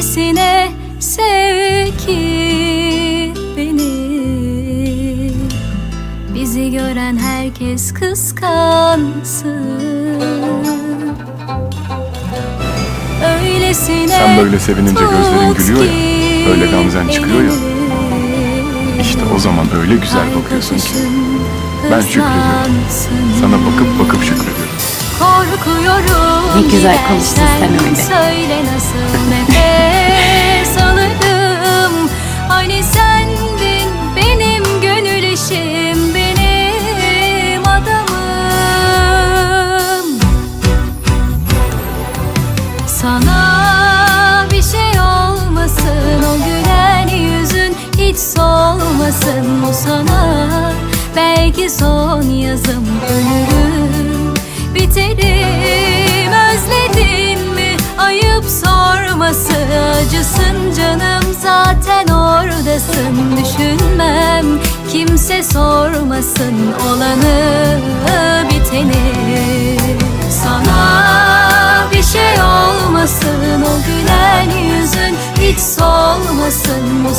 Öylesine sev ki beni Bizi gören herkes kıskansın Öylesine Sen böyle sevinince gözlerin gülüyor ya, öyle gamzen çıkıyor ya. İşte o zaman öyle güzel bakıyorsun ki. Ben şükrediyorum. Sana bakıp bakıp şükrediyorum. Korkuyorum Ne güzel konuştun sen öyle. Söyle nasıl Sana bir şey olmasın O gülen yüzün hiç solmasın. Bu sana belki son yazım Ölürüm. Biterim Özledin mi? Ayıp sorması. Acısın canım zaten oradasın. Düşünmem kimse sormasın Olanı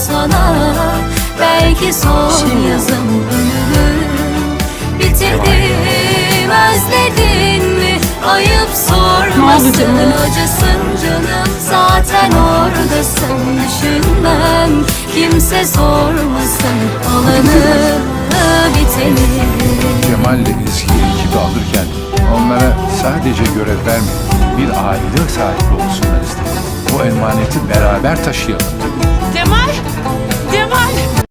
sana. Belki son yazım ölürüm Bitirdim. Özledin mi? Ayıp sormasın. Canım? Acısın canım. Zaten oradasın. Düşünmem kimse sormasın. Olanı biteni Cemal'le Ezgi'yi ekibi alırken onlara sadece görev vermedik, bir aile sahibi olsunlar istedik. Bu emaneti beraber taşıyalım